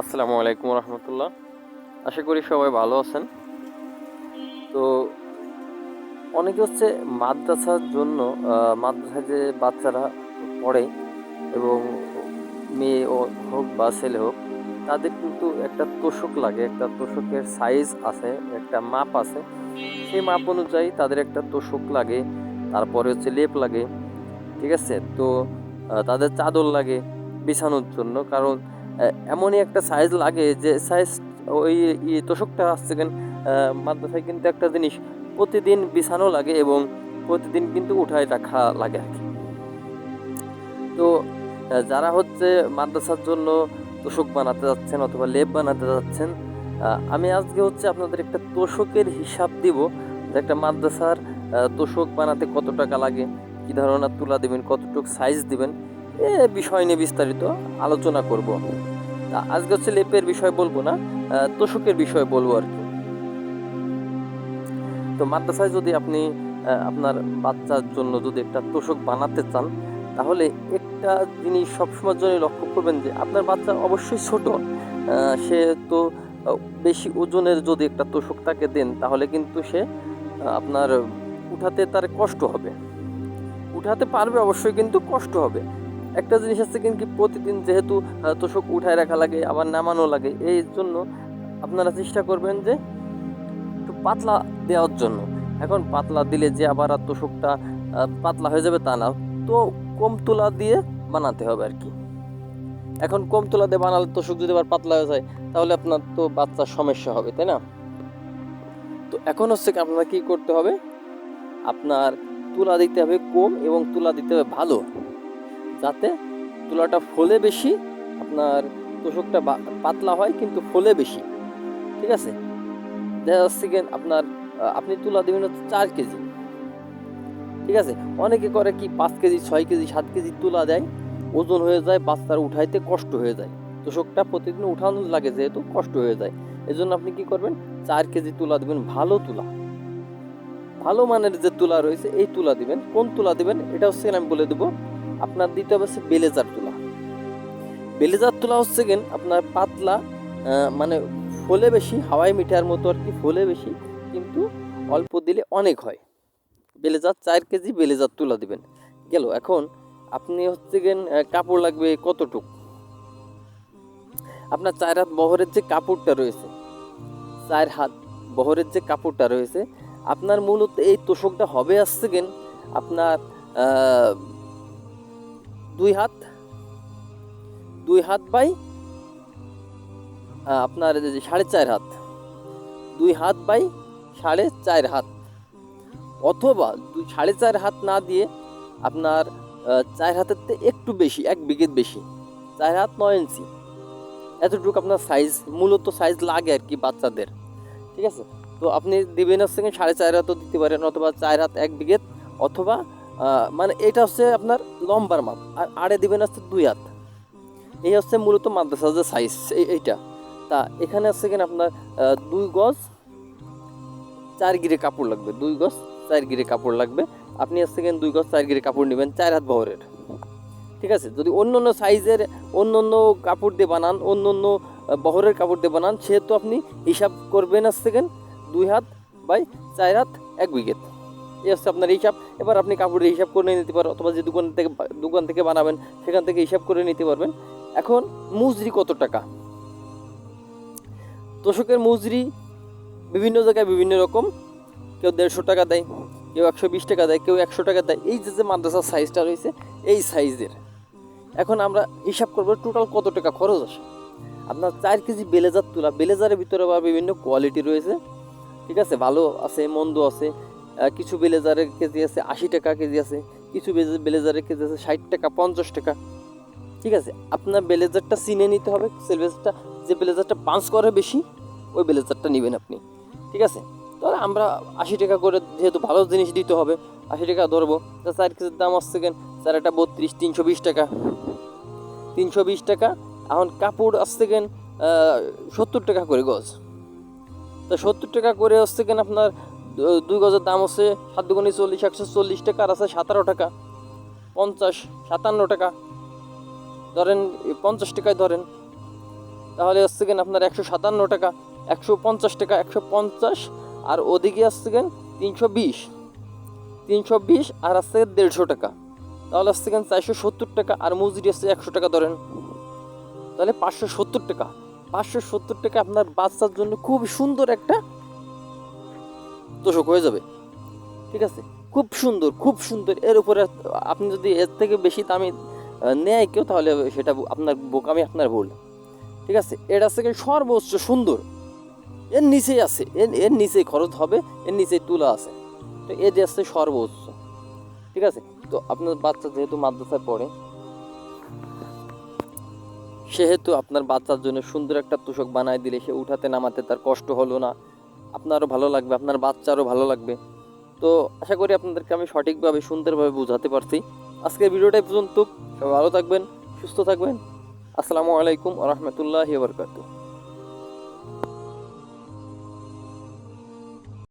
আসসালামু আলাইকুম রহমতুল্লাহ। আশা করি সবাই ভালো আছেন। তো অনেকে হচ্ছে মাদ্রাসার জন্য মাদ্রাসায় যে বাচ্চারা পড়ে এবং মেয়ে হোক বা ছেলে হোক, তাদের কিন্তু একটা তোষক লাগে, একটা তোষকের সাইজ আছে, একটা মাপ আছে। সেই মাপ অনুযায়ী তাদের একটা তোষক লাগে, তারপরে হচ্ছে লেপ লাগে, ঠিক আছে? তো তাদের চাদর লাগে বিছানোর জন্য। কারণ এমনই একটা সাইজ লাগে যে সাইজ ওই তোষকটা আসছে কেন মাদ্রাসায় কিন্তু একটা জিনিস প্রতিদিন বিছানো লাগে এবং প্রতিদিন কিন্তু উঠায় রাখা লাগে আর কি। তো যারা হচ্ছে মাদ্রাসার জন্য তোষক বানাতে যাচ্ছেন অথবা লেপ বানাতে যাচ্ছেন আমি আজকে হচ্ছে আপনাদের একটা তোষকের হিসাব দিব যে একটা মাদ্রাসার তোষক বানাতে কত টাকা লাগে, কী ধরনের তুলা দিবেন, কতটুকু সাইজ দিবেন। এ, বিষয় নিয়ে বিস্তারিত আলোচনা করব। আজকে হচ্ছে লেপের বিষয় বলব না তোষকের বিষয় বলব আর কি। তো মাদ্রাসায় যদি আপনি আপনার বাচ্চার জন্য যদি একটা তোষক বানাতে চান, তাহলে একটা জিনিস সবসময়ের জন্য লক্ষ্য করবেন যে আপনার বাচ্চা অবশ্যই ছোট। সে তো বেশি ওজনের যদি একটা তোষক তাকে দেন, তাহলে কিন্তু সে আপনার উঠাতে তার কষ্ট হবে। উঠাতে পারবে অবশ্যই, কিন্তু কষ্ট হবে। একটা জিনিস আছে কিন্তু প্রতিদিন যেহেতু তোষক উঠায় রাখা লাগে, আবার নামানো লাগে, এই জন্য আপনারা চেষ্টা করবেন যে একটু পাতলা দেওয়ার জন্য। এখন পাতলা দিলে যে আবার আর তোষকটা পাতলা হয়ে যাবে তা না। তো কম তুলা দিয়ে বানাতে হবে আর কি। এখন কম তুলা দিয়ে বানালে তোষক যদি আবার পাতলা হয়ে যায়, তাহলে আপনার তো বাচ্চার সমস্যা হবে, তাই না? তো এখন হচ্ছে আপনার কি করতে হবে? আপনার তুলা দিতে হবে কম এবং তুলা দিতে হবে ভালো। যাতে তুলাটা ফলে বেশি, আপনার তোষকটা পাতলা হয় কিন্তু ফলে বেশি। ঠিক আছে? দেখা যাচ্ছে আপনার আপনি তুলা দেবেন হচ্ছে চার কেজি। ঠিক আছে? অনেকে করে কি, পাঁচ কেজি, ছয় কেজি, সাত কেজি তুলা দেয়, ওজন হয়ে যায়, বাচ্চার উঠাইতে কষ্ট হয়ে যায়। তোষকটা প্রতিদিন উঠানো লাগে যেহেতু কষ্ট হয়ে যায়। এই জন্য আপনি কি করবেন, চার কেজি তুলা দেবেন, ভালো তুলা। ভালো মানের যে তুলা রয়েছে, এই তুলা দিবেন। কোন তুলা দিবেন? এটা হচ্ছে আমি বলে দেবো আপনার দিতে হবে হচ্ছে বেলেজার তুলা। বেলেজার তুলা হচ্ছে কেন আপনার পাতলা মানে ফলে বেশি হাওয়াই মিঠার মতো আর কি ফলে বেশি, কিন্তু অল্প দিলে অনেক হয়। বেলেজার, চার কেজি বেলেজার তুলা দিবেন। গেল, এখন আপনি হচ্ছে গেন কাপড় লাগবে কতটুক? আপনার চার হাত বহরের যে কাপড়টা রয়েছে, চার হাত বহরের যে কাপড়টা রয়েছে, আপনার মূলত এই তোষকটা হবে আসছে গেন আপনার দুই হাত দুই হাত বাই আপনার সাড়ে চার হাত, দুই হাত বাই সাড়ে চার হাত। অথবা দুই, সাড়ে চার হাত না দিয়ে আপনার চার হাতের থেকে একটু বেশি, এক বিঘেত বেশি, চার হাত নয় ইঞ্চি। এতটুকু আপনার সাইজ মূলত সাইজ লাগে আর কি বাচ্চাদের, ঠিক আছে? তো আপনি দিবেন হচ্ছে সাড়ে চার হাতও দিতে পারেন, অথবা চার হাত এক বিঘেত অথবা মানে এটা হচ্ছে আপনার লম্বার মাপ, আর আড়ে দিবেন হচ্ছে দুই হাত। এই হচ্ছে মূলত মাদ্রাসার যে সাইজ এইটা। তা এখানে হচ্ছে কিনা আপনার দুই গজ, চার গিরে কাপড় লাগবে, দুই গজ, চার গিরে কাপড় লাগবে। আপনি হচ্ছে কিনা দুই গজ, চার গিরে কাপড় নেবেন, চার হাত বহরের। ঠিক আছে? যদি অন্য অন্য সাইজের অন্য অন্য কাপড় দিয়ে বানান অন্য অন্য বহরের কাপড় দিয়ে বানান, সেহেতু আপনি হিসাব করবেন হচ্ছে কিনা দুই হাত বাই চার হাত এক বিঘেত এই হচ্ছে আপনার হিসাব। এবার আপনি কাপড়ের হিসাব করে নিতে পারেন অথবা যে দোকান থেকে দোকান থেকে বানাবেন, সেখান থেকে হিসাব করে নিতে পারবেন। এখন মজুরি কত টাকা? তোষকের মজুরি বিভিন্ন জায়গায় বিভিন্ন রকম। কেউ দেড়শো টাকা দেয়, কেউ একশো বিশ টাকা দেয়, কেউ একশো টাকা দেয়। এই যে যে মাদ্রাসার সাইজটা রয়েছে, এই সাইজের এখন আমরা হিসাব করব টোটাল কত টাকা খরচ আসে আপনার চার কেজি বেলেজার তুলা, বেলেজারের ভিতরে আবার বিভিন্ন কোয়ালিটি রয়েছে। ঠিক আছে? ভালো আছে, মন্দ আছে। কিছু বেলেজারের কেজি আছে আশি টাকা কেজি আছে, কিছু বেলেজারের কেজি আছে ষাট টাকা, পঞ্চাশ টাকা। ঠিক আছে? আপনার ব্লেজারটা চিনে নিতে হবে, সেলভেজটা, যে ব্লেজারটা পাঁচ করে বেশি, ওই ব্লেজারটা নেবেন আপনি। ঠিক আছে? তাহলে আমরা আশি টাকা করে যেহেতু ভালো জিনিস দিতে হবে, আশি টাকা ধরবো। তা চার কেজির দাম আসছে কেন? চার একটা বত্রিশ, তিনশো বিশ টাকা। তিনশো বিশ টাকা, এখন কাপড় আসছে কেন? সত্তর টাকা করে গজ। তা সত্তর টাকা করে আসছে কেন আপনার? দুই গজের দাম হচ্ছে সাত দুগুনি চল্লিশ, একশো চল্লিশ টাকা, আর আছে সাতারো টাকা। পঞ্চাশ, সাতান্ন টাকা। ধরেন পঞ্চাশ টাকায় ধরেন, তাহলে হচ্ছে গেন আপনার একশো সাতান্ন টাকা, একশো পঞ্চাশ টাকা, একশো পঞ্চাশ, আর ওদিকে আসছে তিনশো বিশ। তিনশো বিশ, আর আসছে দেড়শো টাকা। তাহলে আসছে চারশো সত্তর টাকা, আর মজুরি আসছে একশো টাকা ধরেন। তাহলে পাঁচশো সত্তর টাকা। পাঁচশো সত্তর টাকা আপনার বাচ্চার জন্য খুব সুন্দর একটা তোষক হয়ে যাবে। ঠিক আছে? খুব সুন্দর খুব সুন্দর। এর উপরে আপনি যদি এর থেকে বেশি দামি নেয় কেউ, তাহলে সেটা আপনার বোকামি, আপনার ভুল। ঠিক আছে? এটা থেকে সর্বোচ্চ সুন্দর। এর নিচেই আছে। এর এর নিচেই খরচ হবে, এর নিচেই তুলা আছে। তো এর আসছে সর্বোচ্চ। ঠিক আছে? তো আপনার বাচ্চা যেহেতু মাদ্রাসায় পড়ে, সেহেতু আপনার বাচ্চার জন্য সুন্দর একটা তোষক বানায় দিলে, সে উঠাতে নামাতে তার কষ্ট হলো না। আপনারও ভালো লাগবে, আপনার বাচ্চারও ভালো লাগবে। তো আশা করি আপনাদেরকে আমি সঠিকভাবে, সুন্দরভাবে বোঝাতে পারছি। আজকের ভিডিওটাই পর্যন্ত। সবাই ভালো থাকবেন, সুস্থ থাকবেন। আসসালামু আলাইকুম রহমতুল্লাহ বারকাতুহ।